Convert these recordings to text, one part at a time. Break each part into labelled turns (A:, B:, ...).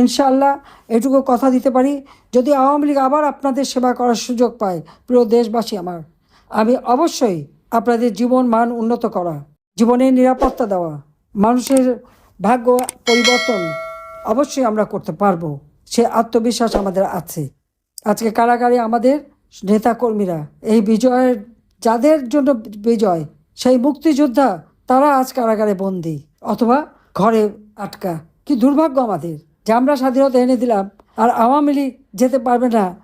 A: ইনশাআল্লাহ এটুকু কথা দিতে পারি। যদি আওয়ামী লীগ আবার আপনাদের সেবা করার সুযোগ পায়, প্রিয় দেশবাসী আমার, আমি অবশ্যই আপনাদের জীবন মান উন্নত করা, জীবনের নিরাপত্তা দেওয়া, মানুষের ভাগ্য পরিবর্তন অবশ্যই আমরা করতে পারব। সে আত্মবিশ্বাস আমাদের আছে। আজকে কারাগারে আমাদের নেতাকর্মীরা, এই বিজয়ের যাদের জন্য বিজয়, সেই মুক্তিযোদ্ধা, তারা আজ কারাগারে বন্দি, অথবা ঘরে আটকা। কি দুর্ভাগ্য আমাদের। যে আমরা স্বাধীনতা এনে দিলাম, আর আওয়ামী লীগ যেতে পারবে না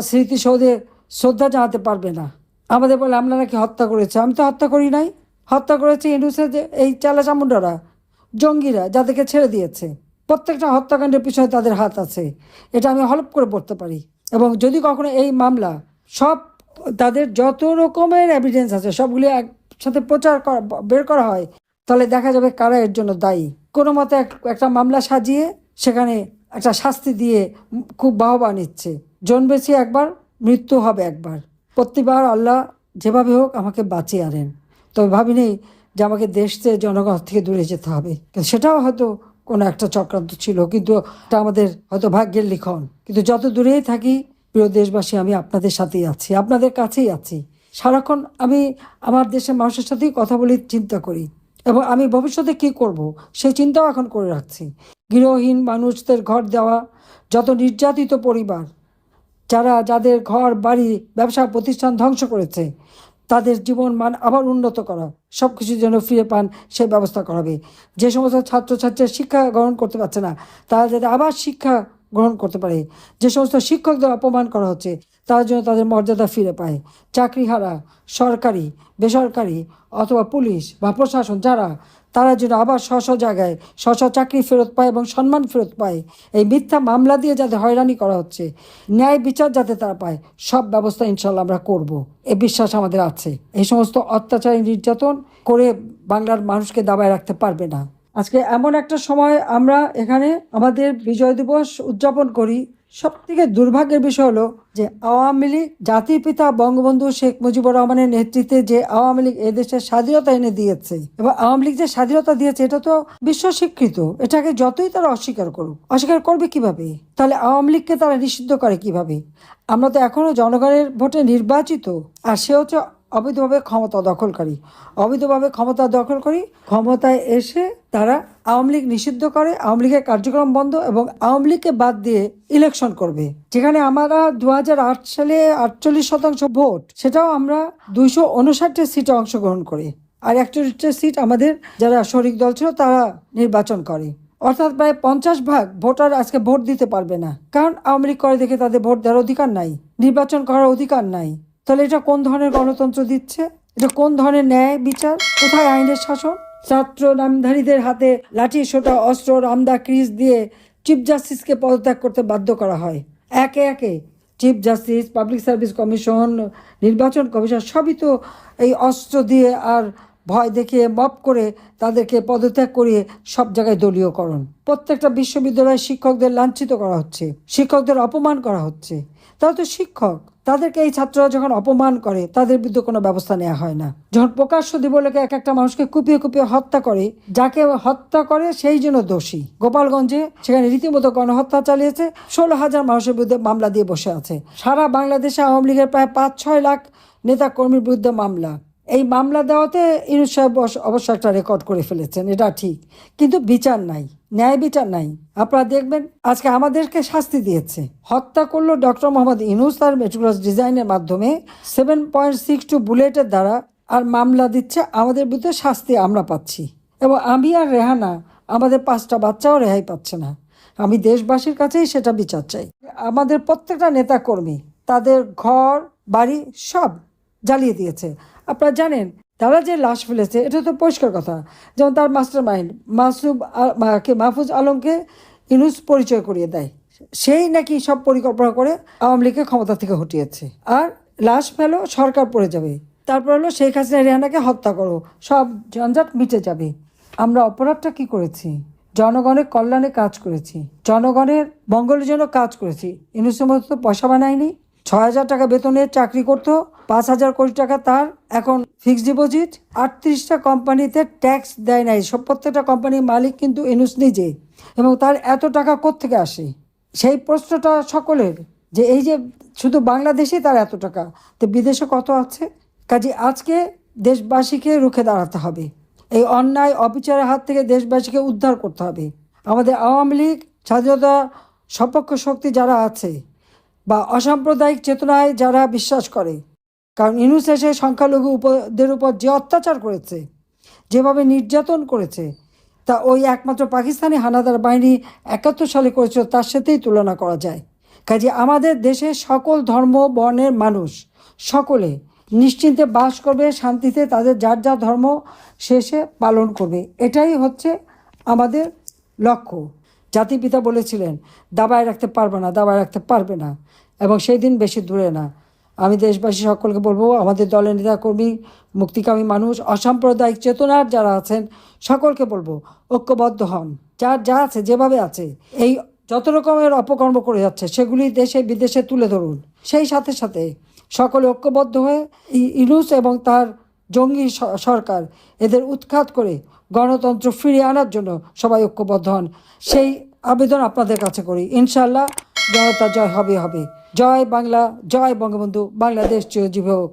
A: স্মৃতিসৌধে শ্রদ্ধা জানাতে পারবে না। আমাদের বলে, আমরা নাকি হত্যা করেছে। আমি তো হত্যা করি নাই। হত্যা করেছে ইন্ডুসের যে, এই চালা চামুন্ডারা জঙ্গিরা, যাদেরকে ছেড়ে দিয়েছে। প্রত্যেকটা হত্যাকাণ্ডের পিছনে তাদের হাত আছে। এটা আমি হলপ করে পড়তে পারি। এবং যদি কখনো এই মামলা, সব তাদের যত রকমের এভিডেন্স আছে, সবগুলি একসাথে প্রচার করা, বের করা হয়, তাহলে দেখা যাবে কারা এর জন্য দায়ী। কোনো মতে এক- একটা মামলা সাজিয়ে সেখানে একটা শাস্তি দিয়ে খুব বাহবা নিচ্ছে। জন্মেছি একবার, মৃত্যু হবে একবার। প্রতিবার আল্লাহ যেভাবে হোক আমাকে বাঁচিয়ে আনেন। তবে ভাবিনি যে আমাকে দেশ থেকে জনগণ থেকে দূরে যেতে হবে। সেটাও হয়তো কোনো একটা চক্রান্ত ছিল, কিন্তু এটা আমাদের হয়তো ভাগ্যের লিখন। কিন্তু যত দূরেই থাকি, প্রিয় দেশবাসী, আমি আপনাদের সাথেই আছি, আপনাদের কাছেই আছি। সারাক্ষণ আমি আমার দেশের মানুষের সাথেই কথা বলি, চিন্তা করি। এবং আমি ভবিষ্যতে কি করব? সেই চিন্তাও এখন করে রাখছি। গৃহহীন মানুষদের ঘর দেওয়া, যত নির্যাতিত পরিবার, যারা যাদের ঘর, বাড়ি, ব্যবসা, প্রতিষ্ঠান ধ্বংস করেছে, তাদের জীবন মান আবার উন্নত করা সব কিছুর জন্য ফিরে পান সেই ব্যবস্থা করাবে। যে সমস্ত ছাত্রছাত্রীরা শিক্ষা গ্রহণ করতে পারছে না, তারা যাতে আবার শিক্ষা গ্রহণ করতে পারে। যে সমস্ত শিক্ষকদের অপমান করা হচ্ছে তার জন্য তাদের মর্যাদা ফিরে পায়। চাকরিহারা, সরকারি, বেসরকারি অথবা পুলিশ বা প্রশাসন যারা, তারা যেন আবার স্ব জায়গায় স্ব স্ব চাকরি ফেরত পায় এবং সম্মান ফেরত পায়। এই মিথ্যা মামলা দিয়ে যাতে হয়রানি করা হচ্ছে, ন্যায় বিচার যাতে তারা পায়, সব ব্যবস্থা ইনশাল্লাহ আমরা করব। এ বিশ্বাস আমাদের আছে। এই সমস্ত অত্যাচারী নির্যাতন করে বাংলার মানুষকে দাবায় রাখতে পারবে না। আজকে এমন একটা সময় আমরা এখানে আমাদের বিজয় দিবস উদযাপন করি। সব থেকে দুর্ভাগ্যের বিষয় হলো যে আওয়ামী লীগ জাতির পিতা বঙ্গবন্ধু শেখ মুজিবুর রহমানের নেতৃত্বে যে আওয়ামী লীগ এদেশের স্বাধীনতা এনে দিয়েছে এবং আওয়ামী লীগ যে স্বাধীনতা দিয়েছে, এটা তো বিশ্ব স্বীকৃত এটাকে যতই তারা অস্বীকার করুক, অস্বীকার করবে কীভাবে? তাহলে আওয়ামী লীগকে তারা নিষিদ্ধ করে কীভাবে? আমরা তো এখনও জনগণের ভোটে নির্বাচিত, আর সে হচ্ছে অবৈধভাবে ক্ষমতা দখলকারী। অবৈধভাবে ক্ষমতা দখলকারী ক্ষমতায় এসে তারা আওয়ামী লীগ নিষিদ্ধ করে, আওয়ামী লীগের কার্যক্রম বন্ধ এবং আওয়ামী লীগকে বাদ দিয়ে ইলেকশন করবে। যেখানে আমরা দু হাজার আট সালে আটচল্লিশ শতাংশ ভোট, সেটাও আমরা দুইশো উনষাটটি সিটে অংশগ্রহণ করি। আর একচল্লিশটা সিট আমাদের যারা শরিক দল ছিল, তারা নির্বাচন করে। অর্থাৎ প্রায় পঞ্চাশ ভাগ ভোটার আজকে ভোট দিতে পারবে না। কারণ আওয়ামী লীগ করে দেখে তাদের ভোট দেওয়ার অধিকার নাই, নির্বাচন করার অধিকার নাই। তাহলে এটা কোন ধরনের গণতন্ত্র দিচ্ছে? এটা কোন ধরনের ন্যায় বিচার? কোথায় আইনের শাসন? ছাত্র নামধারীদের হাতে লাঠি, সোটা, অস্ত্র, রামদা, ক্রিজ দিয়ে চিফ জাস্টিসকে পদত্যাগ করতে বাধ্য করা হয়। একে একে chief justice, public service commission, নির্বাচন কমিশন, সবই তো এই অস্ত্র দিয়ে আর ভয় দেখিয়ে মপ করে তাদেরকে পদত্যাগ করিয়ে সব জায়গায় দলীয়করণ। প্রত্যেকটা বিশ্ববিদ্যালয়ে শিক্ষকদের লাঞ্ছিত করা হচ্ছে, শিক্ষকদের অপমান করা হচ্ছে। তারা তো শিক্ষক। তাদেরকে এই ছাত্ররা যখন অপমান করে, তাদের বিরুদ্ধে কোনো ব্যবস্থা নেওয়া হয় না। যখন প্রকাশ্য দিবলোকে এক একটা মানুষকে কুপিয়ে কুপিয়ে হত্যা করে, যাকে হত্যা করে সেই জন্য দোষী। গোপালগঞ্জে সেখানে রীতিমতো গণহত্যা চালিয়েছে, ষোলো হাজার মানুষের বিরুদ্ধে মামলা দিয়ে বসে আছে। সারা বাংলাদেশে আওয়ামী লীগের প্রায় পাঁচ ছয় লাখ নেতা কর্মীর বিরুদ্ধে মামলা। এই মামলা দেওয়াতে ইনুস সাহেব অবশ্য একটা রেকর্ড করে ফেলেছেন, এটা ঠিক। কিন্তু বিচার নাই। ন্যায় বিচার নাই। আপনারা দেখবেন আজকে আমাদেরকে শাস্তি দিয়েছে। হত্যা করল ডক্টর মোহাম্মদ ইনুস তার মেট্রোক্লাস ডিজাইনের মাধ্যমে। সেভেন পয়েন্ট সিক্স টু বুলেটের দ্বারা আর মামলা দিচ্ছে আমাদের বিরুদ্ধে শাস্তি আমরা পাচ্ছি। এবং আমি আর রেহানা, আমাদের পাঁচটা বাচ্চাও রেহাই পাচ্ছে না। আমি দেশবাসীর কাছেই সেটা বিচার চাই। আমাদের প্রত্যেকটা নেতা কর্মী তাদের ঘর, বাড়ি সব জ্বালিয়ে দিয়েছে। আপনারা জানেন তারা যে লাশ ফেলেছে, এটা তো পরিষ্কার কথা। যেমন তার মাস্টার মাইন্ড মাসুব মাহফুজ আলমকে ইনুস পরিচয় করিয়ে দেয়। সেই নাকি সব পরিকল্পনা করে আওয়ামী লীগকে ক্ষমতা থেকে হটিয়েছে। আর লাশ ফেলো, সরকার পড়ে যাবে। তারপর হলো শেখ হাসিনা রেহানাকে হত্যা করো। সব ঝঞ্ঝাট মিটে যাবে। আমরা অপরাধটা কি করেছি? জনগণের কল্যাণে কাজ করেছি। জনগণের মঙ্গলের জন্য কাজ করেছি। ইনুসের মতো তো পয়সা বানায়নি। ছয় হাজার টাকা বেতনের চাকরি করতো, পাঁচ হাজার কোটি টাকা তার এখন ফিক্সড ডিপোজিট আটত্রিশটা কোম্পানিতে ট্যাক্স দেয় নাই। সব প্রত্যেকটা কোম্পানির মালিক কিন্তু ইনুস নিজে এবং তার এত টাকা কোত্থেকে আসে? সেই প্রশ্নটা সকলের, যে এই যে শুধু বাংলাদেশে তার এত টাকা, তো বিদেশে কত আছে? কাজে আজকে দেশবাসীকে রুখে দাঁড়াতে হবে। এই অন্যায়, অবিচারের হাত থেকে দেশবাসীকে উদ্ধার করতে হবে। আমাদের আওয়ামী লীগ, স্বাধীনতা, সপক্ষ শক্তি যারা আছে বা অসাম্প্রদায়িক চেতনায় যারা বিশ্বাস করে। কারণ ইনুস এসে সংখ্যালঘু উপদের উপর যে অত্যাচার করেছে, যেভাবে নির্যাতন করেছে, তা ওই একমাত্র পাকিস্তানি হানাদার বাহিনী একাত্তর সালে করেছিল, তার সাথেই তুলনা করা যায়। কাজে আমাদের দেশে সকল ধর্ম, বর্ণের মানুষ সকলে নিশ্চিন্তে বাস করবে, শান্তিতে তাদের যার যার ধর্ম শেষে পালন করবে। এটাই হচ্ছে আমাদের লক্ষ্য। জাতিপিতা বলেছিলেন, দাবায় রাখতে পারবে না, দাবায় রাখতে পারবে না। এবং সেই দিন বেশি দূরে না। আমি দেশবাসী সকলকে বলব, আমাদের দলের নেতাকর্মী, মুক্তিকামী মানুষ, অসাম্প্রদায়িক চেতনার যারা আছেন, সকলকে বলব, ঐক্যবদ্ধ হন। যার যা আছে, যেভাবে আছে, এই যত রকমের অপকর্ম করে যাচ্ছে, সেগুলি দেশে, বিদেশে তুলে ধরুন। সেই সাথে সাথে সকলে ঐক্যবদ্ধ হয়ে ইনুস এবং তার জঙ্গি সরকার এদের উৎখাত করে গণতন্ত্র ফিরিয়ে আনার জন্য সবাই ঐক্যবদ্ধ হন। সেই আবেদন আপনাদের কাছে করি। ইনশাল্লাহ জনতা জয় হবে হবে। জয় বাংলা, জয় বঙ্গবন্ধু, বাংলাদেশ চিরজীবী হোক।